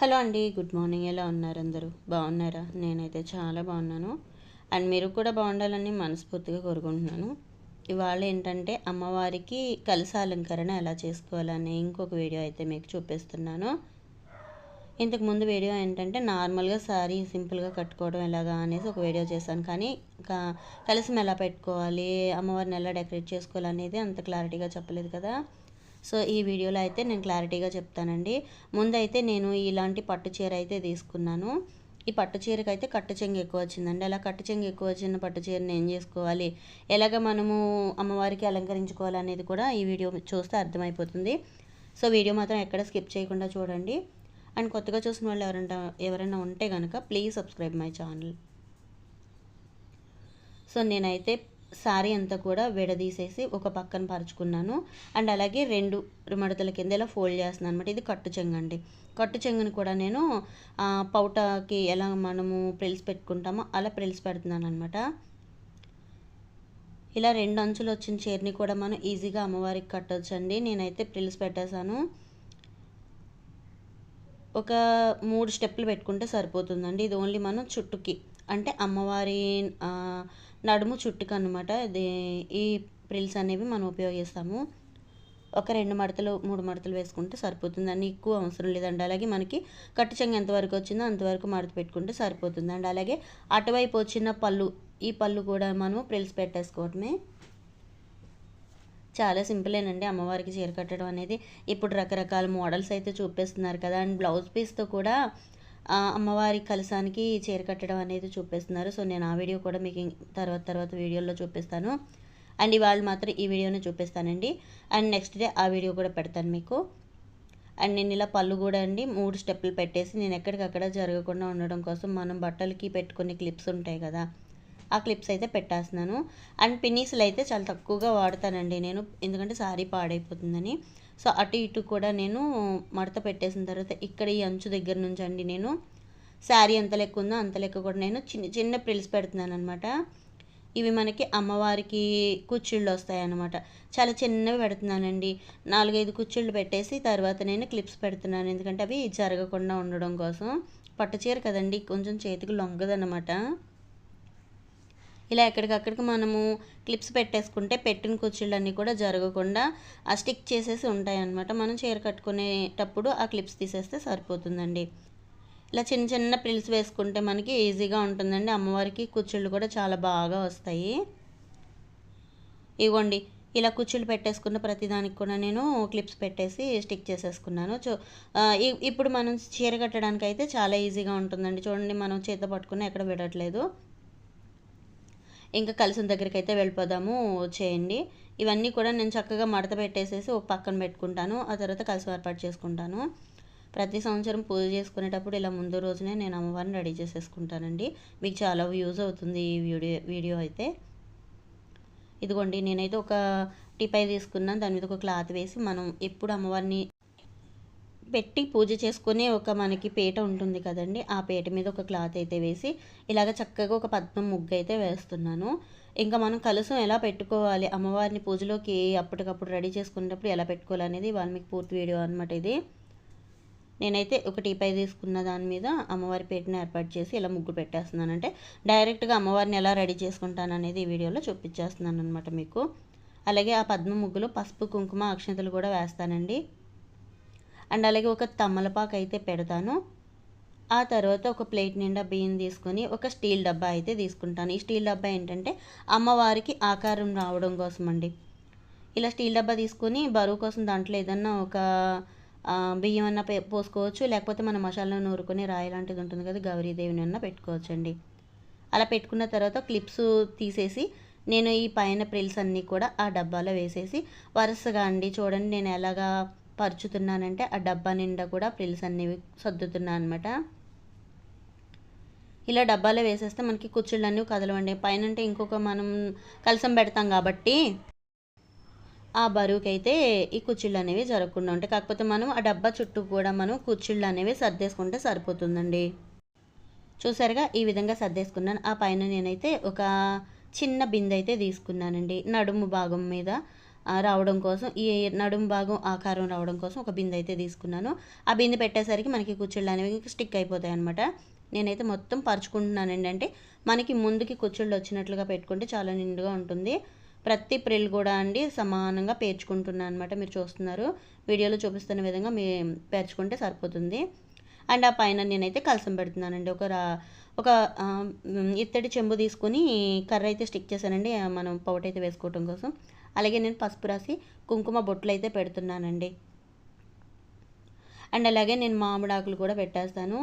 Hello అండి good morning. ఎలా ఉన్నారు అందరూ? బాగున్నారా? నేనైతే చాలా బాగున్నాను. అండ్ మీరు కూడా బాగుండాలని మనస్ఫూర్తిగా కోరుకుంటున్నాను. ఇవాళ ఏంటంటే అమ్మవారికి కలస అలంకరణ ఎలా చేసుకోవాలని ఇంకొక వీడియో అయితే మీకు చూపిస్తున్నాను. ఇంతకు ముందు వీడియో ఏంటంటే నార్మల్గా సారీ సింపుల్గా కట్టుకోవడం ఎలాగా అనేసి ఒక వీడియో చేశాను. కానీ కలసం ఎలా పెట్టుకోవాలి అమ్మవారిని ఎలా డెకరేట్ చేసుకోవాలి అనేది అంత క్లారిటీగా చెప్పలేదు కదా. సో ఈ వీడియోలో అయితే నేను క్లారిటీగా చెప్తానండి. ముందైతే నేను ఇలాంటి పట్టు చీర అయితే తీసుకున్నాను. ఈ పట్టు చీరకి అయితే కట్టు చెంగు ఎక్కువ వచ్చిందండి. అలా కట్టు చెంగు ఎక్కువ వచ్చిన పట్టు చీరని ఏం చేసుకోవాలి? ఎలాగ మనము అమ్మవారికి అలంకరించుకోవాలి అనేది కూడా ఈ వీడియో చూస్తే అర్థమైపోతుంది. సో వీడియో మాత్రం ఎక్కడ స్కిప్ చేయకుండా చూడండి. అండ్ కొత్తగా చూసిన వాళ్ళు ఎవరైనా ఎవరైనా ఉంటే కనుక please subscribe my channel. So నేనైతే శారీ అంతా కూడా విడదీసేసి ఒక పక్కన పరుచుకున్నాను. అండ్ అలాగే రెండు మడతల కింద ఇలా ఫోల్డ్ చేస్తున్నాను అనమాట ఇది కట్టు చెంగు అండి. కట్టు చెంగుని కూడా నేను పౌటకి ఎలా మనము ప్రిల్స్ పెట్టుకుంటామో అలా ప్రిల్స్ పెడుతున్నాను అనమాట ఇలా రెండు అంచులు వచ్చిన చీరని కూడా మనం ఈజీగా అమ్మవారికి కట్టొచ్చండి. నేనైతే ప్రిల్స్ పెట్టేశాను. ఒక మూడు స్టెప్పులు పెట్టుకుంటే సరిపోతుందండి. ఇది ఓన్లీ మనం చుట్టుకి అంటే అమ్మవారి నడుము చుట్టుకు అనమాట ఈ ప్రిల్స్ అనేవి మనం ఉపయోగిస్తాము. ఒక రెండు మడతలు మూడు మడతలు వేసుకుంటే సరిపోతుంది. ఎక్కువ అవసరం లేదండి. అలాగే మనకి కట్టు చెంగ ఎంతవరకు వచ్చిందో అంతవరకు మడత పెట్టుకుంటే సరిపోతుందండి అలాగే అటువైపు వచ్చిన పళ్ళు ఈ పళ్ళు కూడా మనం ప్రిల్స్ పెట్టేసుకోవడమే చాలా సింపులేనండి అమ్మవారికి చీర కట్టడం అనేది. ఇప్పుడు రకరకాల మోడల్స్ అయితే చూపిస్తున్నారు కదా అండ్. బ్లౌజ్ పీస్తో కూడా అమ్మవారి కలసానికి చీర కట్టడం అనేది చూపిస్తున్నారు. సో నేను ఆ వీడియో కూడా మీకు తర్వాత తర్వాత వీడియోలో చూపిస్తాను. అండ్ ఇవాళ మాత్రం ఈ వీడియోని చూపిస్తానండి. అండ్ నెక్స్ట్ డే ఆ వీడియో కూడా పెడతాను మీకు. అండ్ నేను ఇలా పళ్ళు కూడా అండి మూడు స్టెప్పులు పెట్టేసి నేను ఎక్కడికక్కడ జరగకుండా ఉండడం కోసం మనం బట్టలకి పెట్టుకునే క్లిప్స్ ఉంటాయి కదా ఆ క్లిప్స్ అయితే పెట్టేస్తున్నాను. అండ్ పిన్నీసులు అయితే చాలా తక్కువగా వాడతానండి నేను. ఎందుకంటే సారీ పాడైపోతుందని. సో అటు ఇటు కూడా నేను మడత పెట్టేసిన తర్వాత ఇక్కడ ఈ అంచు దగ్గర నుంచి అండి నేను. శారీ ఎంత లెక్క ఉందో అంత లెక్క కూడా నేను చిన్న చిన్న ప్రిల్స్ పెడుతున్నాను అనమాట ఇవి మనకి అమ్మవారికి కుచ్చిళ్ళు వస్తాయన్నమాట. చాలా చిన్నవి పెడుతున్నానండి. నాలుగైదు కుచ్చిళ్ళు పెట్టేసి తర్వాత నేను క్లిప్స్ పెడుతున్నాను. ఎందుకంటే అవి జరగకుండా ఉండడం కోసం. పట్టు చీర కదండి కొంచెం చేతికి లొంగదనమాట ఇలా ఎక్కడికక్కడికి మనము క్లిప్స్ పెట్టేసుకుంటే పెట్టిన కుర్చీలన్నీ కూడా జరగకుండా ఆ స్టిక్ చేసేసి ఉంటాయన్నమాట. మనం చీర కట్టుకునేటప్పుడు ఆ క్లిప్స్ తీసేస్తే సరిపోతుందండి. ఇలా చిన్న చిన్న ప్రిల్స్ వేసుకుంటే మనకి ఈజీగా ఉంటుందండి. అమ్మవారికి కుర్చీలు కూడా చాలా బాగా వస్తాయి. ఇవ్వండి ఇలా కుర్చీలు పెట్టేసుకున్న ప్రతిదానికి కూడా నేను క్లిప్స్ పెట్టేసి స్టిక్ చేసేసుకున్నాను. చూ ఇప్పుడు మనం చీర కట్టడానికి అయితే చాలా ఈజీగా ఉంటుందండి. చూడండి మనం చేత పట్టుకుని ఎక్కడ విడట్లేదు ఇంకా కలిసిన దగ్గరికి అయితే వెళ్ళిపోదాము చేయండి. ఇవన్నీ కూడా నేను చక్కగా మడత పెట్టేసేసి ఒక పక్కన పెట్టుకుంటాను. ఆ తర్వాత కలిసి ఏర్పాటు చేసుకుంటాను. ప్రతి సంవత్సరం పూజ చేసుకునేటప్పుడు ఇలా ముందు రోజునే నేను అమ్మవారిని రెడీ చేసేసుకుంటానండి. మీకు చాలా యూజ్ అవుతుంది ఈ వీడియో వీడియో అయితే. ఇదిగోండి నేనైతే ఒక టిపై తీసుకున్నాను. దాని మీద ఒక క్లాత్ వేసి మనం ఎప్పుడు అమ్మవారిని పెట్టి పూజ చేసుకునే ఒక మనకి పీట ఉంటుంది కదండి. ఆ పీట మీద ఒక క్లాత్ అయితే వేసి ఇలాగ చక్కగా ఒక పద్మం ముగ్గు అయితే వేస్తున్నాను. ఇంకా మనం కలుసం ఎలా పెట్టుకోవాలి? అమ్మవారిని పూజలోకి అప్పటికప్పుడు రెడీ చేసుకునేటప్పుడు ఎలా పెట్టుకోవాలి అనేది మీకు పూర్తి వీడియో అనమాట ఇది. నేనైతే ఒక టీపై తీసుకున్న దాని మీద అమ్మవారి పేటను ఏర్పాటు చేసి ఇలా ముగ్గు పెట్టేస్తున్నాను. అంటే డైరెక్ట్గా అమ్మవారిని ఎలా రెడీ చేసుకుంటాను అనేది ఈ వీడియోలో చూపించేస్తున్నాను అనమాట మీకు. అలాగే ఆ పద్మ ముగ్గులో పసుపు కుంకుమ అక్షంతలు కూడా వేస్తానండి. అండ్ అలాగే ఒక తమలపాకు అయితే పెడతాను. ఆ తర్వాత ఒక ప్లేట్ నిండా బియ్యం తీసుకొని ఒక స్టీల్ డబ్బా అయితే తీసుకుంటాను. ఈ స్టీల్ డబ్బా ఏంటంటే అమ్మవారికి ఆకారం రావడం కోసం అండి ఇలా స్టీల్ డబ్బా తీసుకొని బరువు కోసం దాంట్లో ఏదన్నా ఒక బియ్యం అన్న పోసుకోవచ్చు. లేకపోతే మన మసాలా నూరుకొని రాయి లాంటిది ఉంటుంది కదా గౌరీదేవిని అన్న పెట్టుకోవచ్చండి. అలా పెట్టుకున్న తర్వాత క్లిప్స్ తీసేసి నేను ఈ పైన ప్రిల్స్ అన్నీ కూడా ఆ డబ్బాలో వేసేసి వరుసగా అండి. చూడండి నేను ఎలాగా పరుచుతున్నానంటే ఆ డబ్బా నిండా కూడా ప్రిల్స్ అనేవి సర్దుతున్నాను అనమాట ఇలా డబ్బాలో వేసేస్తే మనకి కుర్చీలు అన్నీ కదలవండి పైన అంటే ఇంకొక మనం కలసం పెడతాం కాబట్టి ఆ బరువుకి అయితే ఈ కుర్చీలు అనేవి జరగకుండా ఉంటాయి. కాకపోతే మనం ఆ డబ్బా చుట్టూ కూడా మనం కుర్చీళ్ళు అనేవి సర్దేసుకుంటే సరిపోతుందండి. చూసారుగా? ఈ విధంగా సర్దేసుకున్నాను. ఆ పైన నేనైతే ఒక చిన్న బిందె అయితే తీసుకున్నానండి. నడుము భాగం మీద రావడం కోసం ఈ నడుం భాగం ఆకారం రావడం కోసం ఒక బిందె అయితే తీసుకున్నాను. ఆ బిందె పెట్టేసరికి మనకి కుచ్చుళ్ళు అనేవి స్టిక్ అయిపోతాయి అనమాట నేనైతే మొత్తం పరుచుకుంటున్నానండి అంటే మనకి ముందుకి కుచ్చుళ్ళు వచ్చినట్లుగా పెట్టుకుంటే చాలా నిండుగా ఉంటుంది. ప్రతి ప్రిల్ కూడా అండి సమానంగా పేర్చుకుంటున్నాను అనమాట మీరు చూస్తున్నారు. వీడియోలో చూపిస్తున్న విధంగా మీ పేర్చుకుంటే సరిపోతుంది. అండ్ ఆ పైన నేనైతే కలసం పెడుతున్నానండి. ఒక రా ఒక ఇత్తడి చెంబు తీసుకొని కర్ర అయితే స్టిక్ చేశానండి మనం పౌట్ అయితే వేసుకోవటం కోసం. అలాగే నేను పసుపు రాసి కుంకుమ బొట్లు అయితే పెడుతున్నానండి. అండ్ అలాగే నేను మామిడి ఆకులు కూడా పెట్టేస్తాను.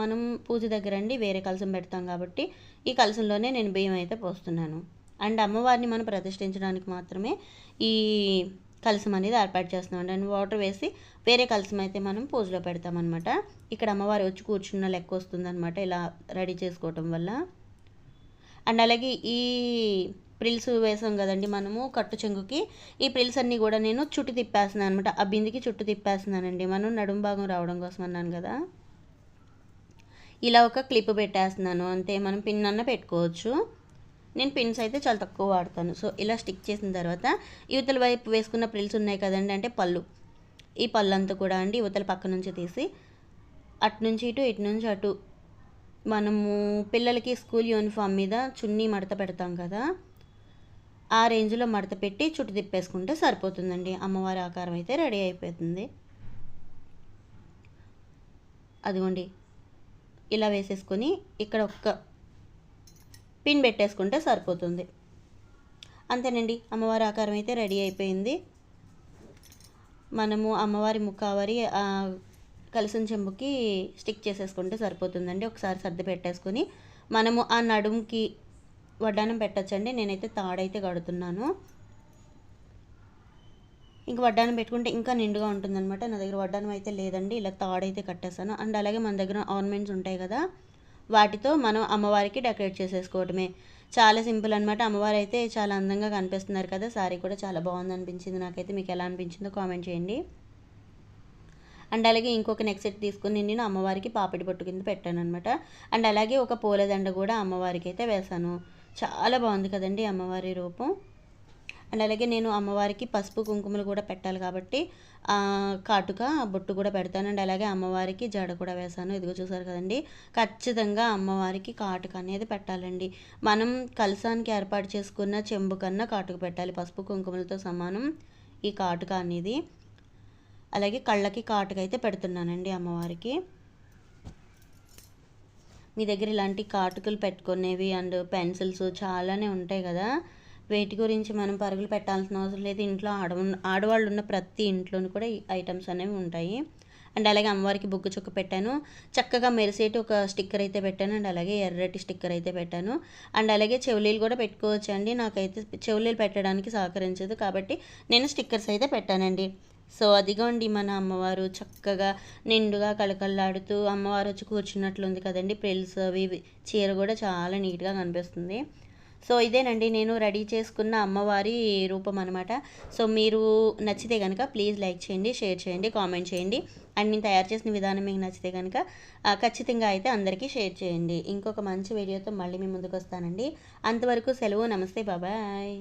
మనం పూజ దగ్గర అండి వేరే కలసం పెడతాం కాబట్టి ఈ కలసంలోనే నేను బియ్యం అయితే పోస్తున్నాను. అండ్ అమ్మవారిని మనం ప్రతిష్ఠించడానికి మాత్రమే ఈ కలసం అనేది ఏర్పాటు చేస్తున్నాం. అండ్ వాటర్ వేసి వేరే కలసం అయితే మనం పూజలో పెడతామన్నమాట. ఇక్కడ అమ్మవారు వచ్చి కూర్చున్న లెక్క వస్తుందన్నమాట ఇలా రెడీ చేసుకోవటం వల్ల. అండ్ అలాగే ఈ ప్రిల్స్ వేసాం కదండి మనము కట్టు చెంగుకి. ఈ ప్రిల్స్ అన్నీ కూడా నేను చుట్టు తిప్పేస్తున్నాను అనమాట ఆ బిందికి చుట్టు తిప్పేస్తున్నానండి. మనం నడుము భాగం రావడం కోసం అన్నాను కదా. ఇలా ఒక క్లిప్ పెట్టేస్తున్నాను. అంతే మనం పిన్ అన్న పెట్టుకోవచ్చు. నేను పిన్స్ అయితే చాలా తక్కువ వాడతాను. సో ఇలా స్టిక్ చేసిన తర్వాత యువతల వైపు వేసుకున్న ప్రిల్స్ ఉన్నాయి కదండి అంటే పళ్ళు. ఈ పళ్ళు అంతా కూడా అండి యువతల పక్క నుంచి తీసి అటు నుంచి ఇటు ఇటు నుంచి అటు. మనము పిల్లలకి స్కూల్ యూనిఫామ్ మీద చున్నీ మడత పెడతాం కదా. ఆ రేంజ్లో మడత పెట్టి చుట్టు తిప్పేసుకుంటే సరిపోతుందండి. అమ్మవారి ఆకారం అయితే రెడీ అయిపోతుంది. అదిగోండి. ఇలా వేసేసుకొని ఇక్కడ ఒక్క పిన్ పెట్టేసుకుంటే సరిపోతుంది. అంతేనండి. అమ్మవారి ఆకారం అయితే రెడీ అయిపోయింది. మనము అమ్మవారి ముఖావరి కలిసిన చెంబుకి స్టిక్ చేసేసుకుంటే సరిపోతుందండి. ఒకసారి సర్ది పెట్టేసుకొని మనము ఆ నడుముకి వడ్డానం పెట్టచ్చండి. నేనైతే తాడైతే కడుతున్నాను. ఇంక వడ్డానం పెట్టుకుంటే ఇంకా నిండుగా ఉంటుందన్నమాట. నా దగ్గర వడ్డానం అయితే లేదండి. ఇలా తాడైతే కట్టేస్తాను. అండ్ అలాగే మన దగ్గర ఆర్నమెంట్స్ ఉంటాయి కదా వాటితో మనం అమ్మవారికి డెకరేట్ చేసేసుకోవడమే చాలా సింపుల్ అనమాట అమ్మవారు అయితే చాలా అందంగా కనిపిస్తున్నారు కదా సారీ కూడా చాలా బాగుంది అనిపించింది నాకైతే. మీకు ఎలా అనిపించిందో కామెంట్ చేయండి. అండ్ అలాగే ఇంకొక నెక్స్ట్ సెట్ తీసుకుని నేను అమ్మవారికి పాపిడి పట్టు కింద పెట్టాను అనమాట అండ్ అలాగే ఒక పూలదండ కూడా అమ్మవారికి అయితే వేశాను. చాలా బాగుంది కదండి అమ్మవారి రూపం. అండ్ అలాగే నేను అమ్మవారికి పసుపు కుంకుమలు కూడా పెట్టాలి కాబట్టి కాటుక బొట్టు కూడా పెడతాను. అండ్ అలాగే అమ్మవారికి జడ కూడా వేశాను. ఇదిగో చూసారు కదండి. ఖచ్చితంగా అమ్మవారికి కాటుక అనేది పెట్టాలండి. మనం కలసానికి ఏర్పాటు చేసుకున్న చెంబు కన్నా కాటుక పెట్టాలి. పసుపు కుంకుమలతో సమానం ఈ కాటుక అనేది. అలాగే కళ్ళకి కాటుక అయితే పెడుతున్నానండి అమ్మవారికి. మీ దగ్గర ఇలాంటి కాటుకలు పెట్టుకునేవి అండ్ పెన్సిల్స్ చాలానే ఉంటాయి కదా. వేటి గురించి మనం పరుగులు పెట్టాల్సిన అవసరం లేదు. ఇంట్లో ఆడ ఆడవాళ్ళు ఉన్న ప్రతి ఇంట్లోనూ కూడా ఈ ఐటమ్స్ అనేవి ఉంటాయి. అండ్ అలాగే అమ్మవారికి బుగ్గు చుక్క పెట్టాను. చక్కగా మెరిసేటి ఒక స్టిక్కర్ అయితే పెట్టాను. అండ్ అలాగే ఎర్రటి స్టిక్కర్ అయితే పెట్టాను. అండ్ అలాగే చెవులీలు కూడా పెట్టుకోవచ్చు అండి నాకైతే చెవులీలు పెట్టడానికి సహకరించదు కాబట్టి నేను స్టిక్కర్స్ అయితే పెట్టానండి. సో అదిగోండి మన అమ్మవారు చక్కగా నిండుగా కళకళలాడుతూ అమ్మవారు వచ్చి కూర్చున్నట్లుంది కదండి. ప్రిల్స్ అవి ఇవి. చీర కూడా చాలా నీట్గా కనిపిస్తుంది. సో ఇదేనండి నేను రెడీ చేసుకున్న అమ్మవారి రూపం అనమాట సో మీరు నచ్చితే కనుక ప్లీజ్ లైక్ చేయండి షేర్ చేయండి కామెంట్ చేయండి. అండ్ నేను తయారు చేసిన విధానం మీకు నచ్చితే కనుక ఖచ్చితంగా అయితే అందరికీ షేర్ చేయండి. ఇంకొక మంచి వీడియోతో మళ్ళీ మీ ముందుకు వస్తానండి. అంతవరకు సెలవు నమస్తే బాబాయ్.